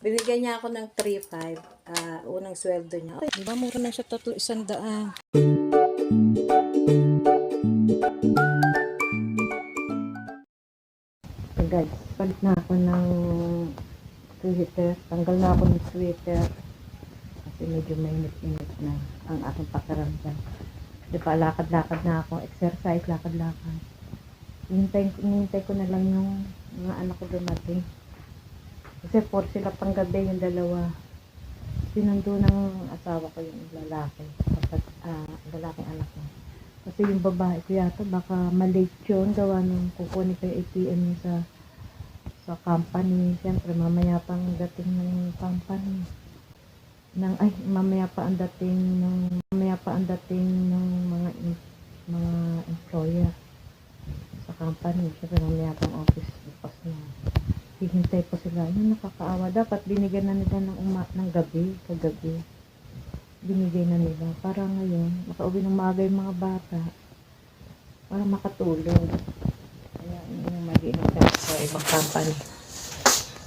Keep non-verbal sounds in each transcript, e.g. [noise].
Binigyan niya ako ng 3.5. ah unang sweldo niya. Okay, di ba mura na siya tatlo isang daan? So guys, palit na ako ng sweater. Tanggal na ako ng sweater. Kasi medyo mainit-init na ang aking pakiramdam. Di lakad-lakad na ako. Exercise, lakad-lakad. Hinintay, hinintay ko na lang yung mga anak ko dumating. Kasi for sila pang gabi yung dalawa. Sinundo ng asawa ko yung lalaki. Kapag, ah, lalaking anak ko. Kasi yung babae ko yata baka malate yun gawa nung kukunin ko ATM sa sa company. Siyempre, mamaya pang dating ng company. Nang, ay, mamaya pa ang dating ng, mamaya pa ang dating ng mga, mga employer sa company. Siyempre, mamaya pang office bukas na. Hihintay pa sila. Yun, nakakaawa. Dapat binigyan na nila ng, uma, ng gabi, kagabi. Binigay na nila. Para ngayon, makauwi ng maaga yung mga bata. Para makatulog. Kaya yung mag-iintay sa ibang company.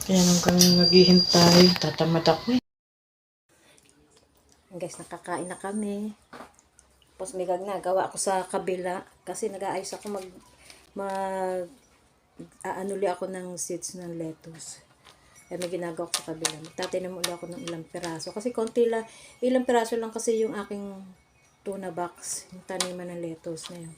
Kaya nung kami naghihintay, tatamad ako eh. Guys, nakakain na kami. Tapos may gawa ako sa kabila. Kasi nag-aayos ako mag, mag, aanuli ako ng seeds ng lettuce. Kaya may ginagawa ko sa kabila. Magtatanim ulit ako ng ilang piraso. Kasi konti lang, ilang piraso lang kasi yung aking tuna box. Yung taniman ng lettuce na yun.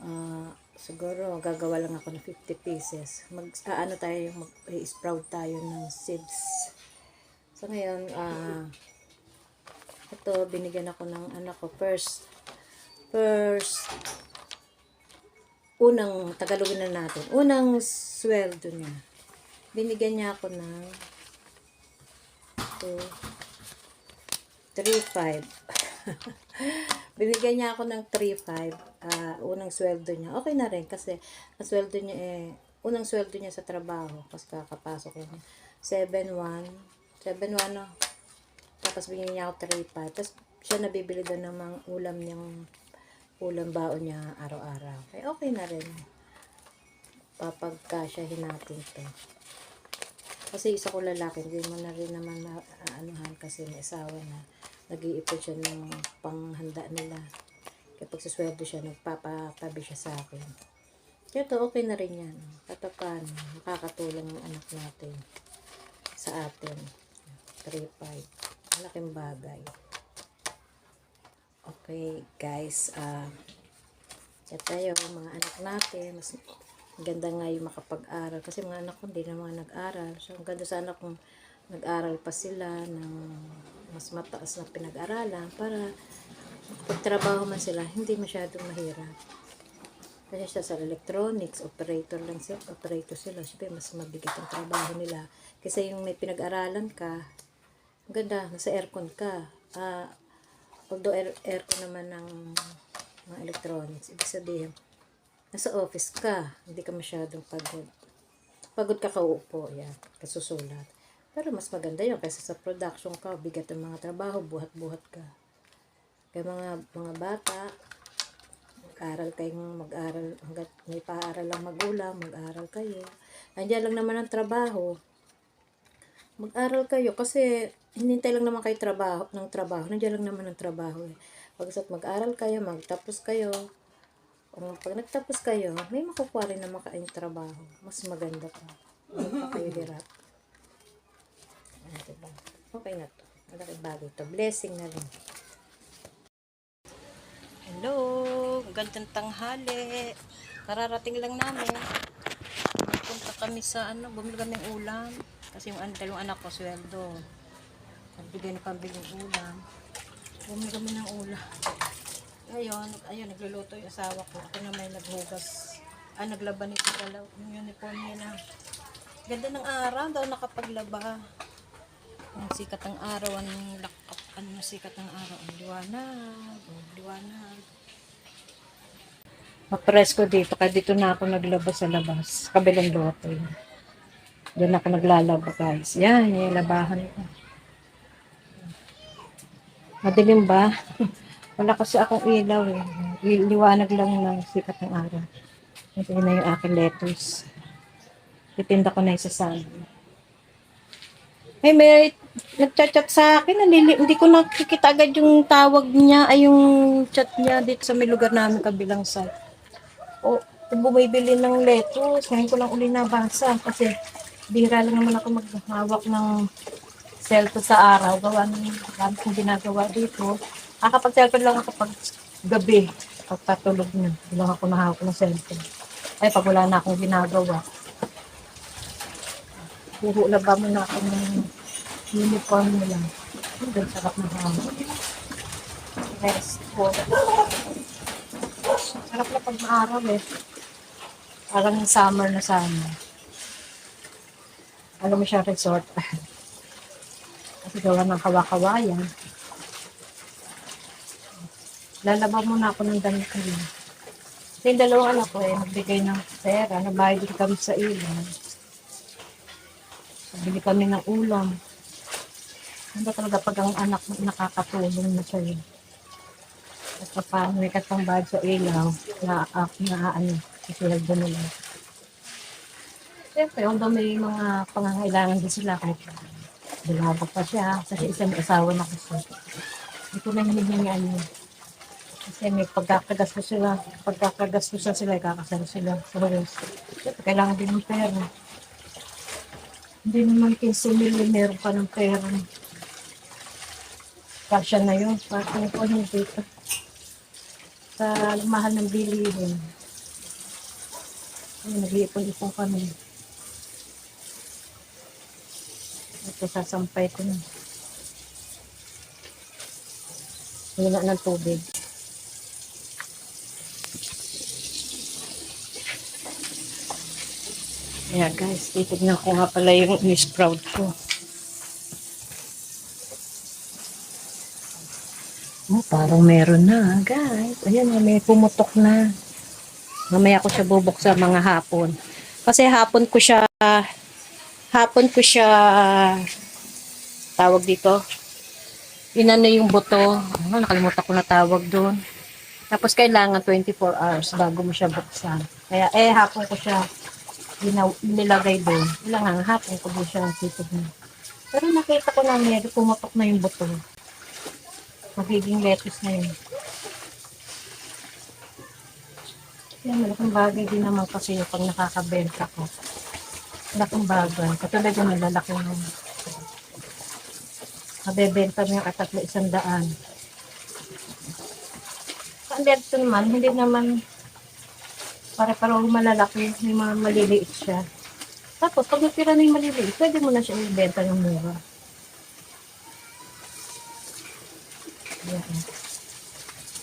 Ah, siguro gagawa lang ako ng 50 pieces. Mag ah, ano tayo mag sprout tayo ng seeds. So ngayon ah ito binigyan ako ng anak ko first first unang tagalogin na natin. Unang sweldo niya. Binigyan niya ako ng 2 3 5 Binigyan niya ako ng 3.5, ah unang sweldo niya. Okay na rin kasi ang sweldo niya eh, unang sweldo niya sa trabaho kasi kakapasok niya. 7.1, 7.1 no. Tapos binigyan niya ako 3.5. Tapos siya nabibili doon ng mga ulam niyang ulam baon niya araw-araw. Kaya okay na rin. Papagkasyahin natin to. Kasi isa ko lalaki, hindi mo na rin naman na, aanuhan kasi may asawa na nag-iipon siya ng panghanda nila. Kaya pag siya, nagpapatabi siya sa akin. Kaya to, okay na rin yan. Katapan, makakatulong ang anak natin sa atin. 3-5. Malaking bagay. Okay, guys. Ah, uh, tayo, mga anak natin. Mas ganda nga yung makapag-aral. Kasi mga anak ko, hindi na mga nag-aral. So, ang ganda sa anak kong nag-aral pa sila ng mas mataas na pinag-aralan para pagtrabaho man sila, hindi masyadong mahirap. Kasi siya sa electronics, operator lang sila, operator sila. Siyempre, mas mabigat ang trabaho nila. Kasi yung may pinag-aralan ka, ang ganda, nasa aircon ka. Ah, although air, aircon naman ng mga electronics, ibig sabihin, nasa office ka, hindi ka masyadong pagod. Pagod ka kaupo, yan, kasusulat. Pero mas maganda yun kasi sa production ka, bigat ang mga trabaho, buhat-buhat ka. Kaya mga mga bata, mag-aral kayong mag-aral, hanggat may paaral lang magulang, mag-aral kayo. Andiyan lang naman ang trabaho. Mag-aral kayo kasi hinintay lang naman kayo trabaho, ng trabaho. Nandiyan lang naman ang trabaho eh. Pagkat mag-aral kayo, magtapos kayo, kung pag nagtapos kayo, may makukuha rin naman kayong trabaho. Mas maganda pa. Pa kayo hirap. Ano, diba? Okay na to. Malaking bagay to. Blessing na rin. Hello! Gandang tanghali. Kararating lang namin. Kami sa ano, bumili kami ng ulam. Kasi yung an- dalawang anak ko, sweldo. Nagbigay na pambili ng ulam. Bumili kami ng ulam. Ayun, ayun, nagluluto yung asawa ko. Ako na may naghugas. Ah, naglaban ito dalaw. Yung uniform niya na. Ganda ng araw daw nakapaglaba. Ang sikat ng araw, ang lakap, ano sikat ng araw, ang liwanag, ang liwanag. Mapresko dito, kaya dito na ako naglaba sa labas, kabilang loto yun. Doon ako naglalaba guys. Yan, yung labahan ko. Madilim ba? [laughs] Wala kasi akong ilaw eh. Li- Liwanag lang ng sikat ng araw. Ito na yung aking lettuce. Titinda ko na isa sa Ay, may nagchat-chat sa akin. Nalili, hindi ko nakikita agad yung tawag niya, ay yung chat niya dito sa may lugar namin kabilang site. O, kung bumibili ng lettuce, ngayon ko lang uli nabasa kasi bihira lang naman ako maghawak ng cellphone sa araw. Gawa ng dami kong ginagawa dito. Nakakapag-cellphone lang ako pag gabi, pagpatulog na. Hindi lang ako nahawak ng cellphone. Ay, pag wala na akong ginagawa. Puro laba mo na ako ng uniform nila. Ang sarap na hawak. Restful. Sarap na pag maaraw eh. Parang summer na summer. Alam mo siya resort. [laughs] Kasi gawa ng kawakawayan. Lalaba muna ako ng damit ko rin. Kasi dalawang anak ko eh, nagbigay ng pera, nabayad din kami sa ilan. Bili kami ng ulam. Ano talaga pag ang anak nakakatulong na sa'yo. At kapag may katang bayad sa ilaw, na, uh, na ano, isilagdo nila. Siyempre, although may mga pangangailangan din sila kahit dalaga pa siya, kasi isang asawa na kasi. Hindi ko na hinihingaan yun. Kasi may pagkakagastos sila, pagkakagastos sila, kakasal sila sa Holos. Siyempre, kailangan din ng pera. Hindi naman 15 million meron pa ng pera. Kasya na yun. Parang ko hindi pa. Sa mahal ng bilihin. Ay, nag-iipon-ipon kami. Ito sasampay ko na. Hina ng tubig. Ayan guys, titignan ko nga pala yung sprout ko. Oh, parang meron na guys. Ayan, may pumutok na. Mamaya ko siya bubuksan mga hapon. Kasi hapon ko siya hapon ko siya tawag dito. Inano yung buto. Ano, nakalimutan ko na tawag doon. Tapos kailangan 24 hours bago mo siya buksan. Kaya eh hapon ko siya ginaw, nilagay doon. Kailangan hapon ko doon siya titignan. Pero nakita ko na meron pumutok na yung buto. Magiging lettuce na yun. Yan, malaking bagay din naman kasi yung pag nakakabenta ko. Malaking bagay. Katulad yung malalaki ng mabebenta mo yung katatlo isang daan. Ang dito naman, hindi naman pare-pareho malalaki, may mga maliliit siya. Tapos, pag natira na yung maliliit, pwede mo na siya ibenta ng mura. Yan.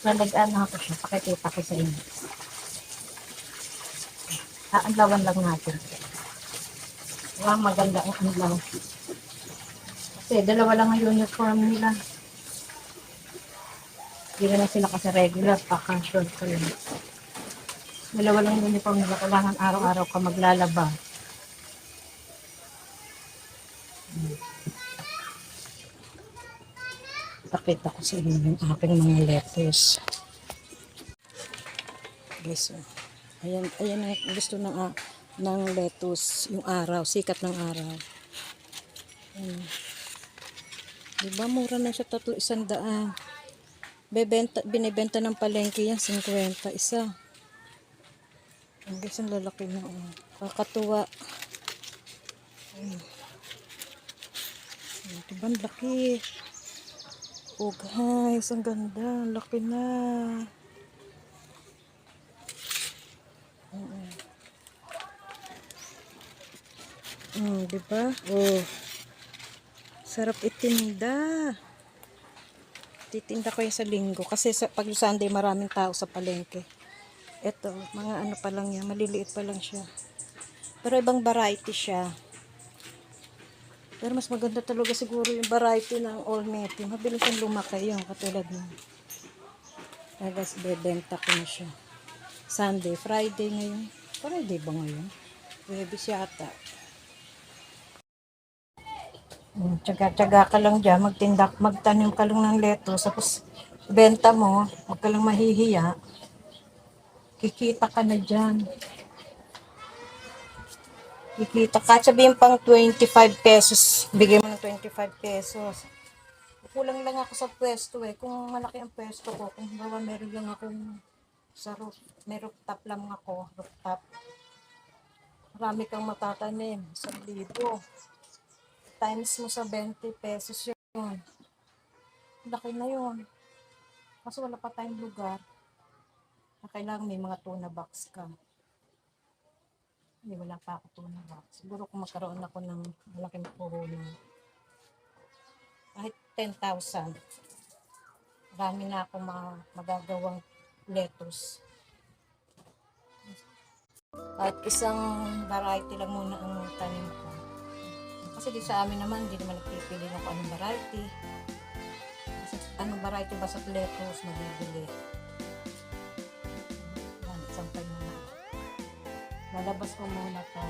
Nalagyan ako siya, pakikita ko sa inyo. Aanlawan lang natin. Wow, maganda ang anlaw. Kasi dalawa lang ang uniform nila. Hindi na sila kasi regular, pa-casual ko yun. Dalawa lang yung uniform nila. Kailangan araw-araw ka maglalaba. Pakita ko sa inyo yung aking mga lettuce. Guys, ayan, ayan ang gusto ng, ah, ng lettuce, yung araw, sikat ng araw. Ayan. Diba, mura na siya tatlo isang daan. Bebenta, binibenta ng palengke yan, 50 isa. Ang guys, ang lalaki na. Oh. Kakatuwa. Ayan, diba, ang laki. Oh guys, ang ganda. Ang laki na. Mm, mm, diba? Oh. Sarap itinda. Titinda ko yan sa linggo. Kasi sa, pag Sunday maraming tao sa palengke. Ito, mga ano pa lang yan. Maliliit pa lang siya. Pero ibang variety siya. Pero mas maganda talaga siguro yung variety ng Olmeti. Mabilis yung lumaki yung katulad ng Tagas bebenta ko na siya. Sunday, Friday ngayon. Friday ba ngayon? Webis yata. Hmm, Tsaga-tsaga ka lang dyan, magtindak, magtanim ka lang ng lettuce, tapos benta mo, huwag ka lang mahihiya, kikita ka na dyan. Kikita ka. Sabihin pang 25 pesos. Bigay mo ng 25 pesos. Kulang lang ako sa pwesto eh. Kung malaki ang pwesto ko, kung bawa meron lang akong sa roof, may rooftop lang ako, rooftop. Marami kang matatanim, sa libo. Times mo sa 20 pesos yun. Laki na yun. Kaso wala pa tayong lugar. Na kailangan may mga tuna box ka. Hindi, wala pa ako tuna box. Siguro kung magkaroon ako ng malaking puhunan. Kahit 10,000. Marami na ako ma- magagawang lettuce. Kahit isang variety lang muna ang tanim ko. Kasi di sa amin naman, hindi naman nagpipili ng kung anong variety. Kasi anong variety ba sa lettuce, mabibili. Lalabas ko muna to.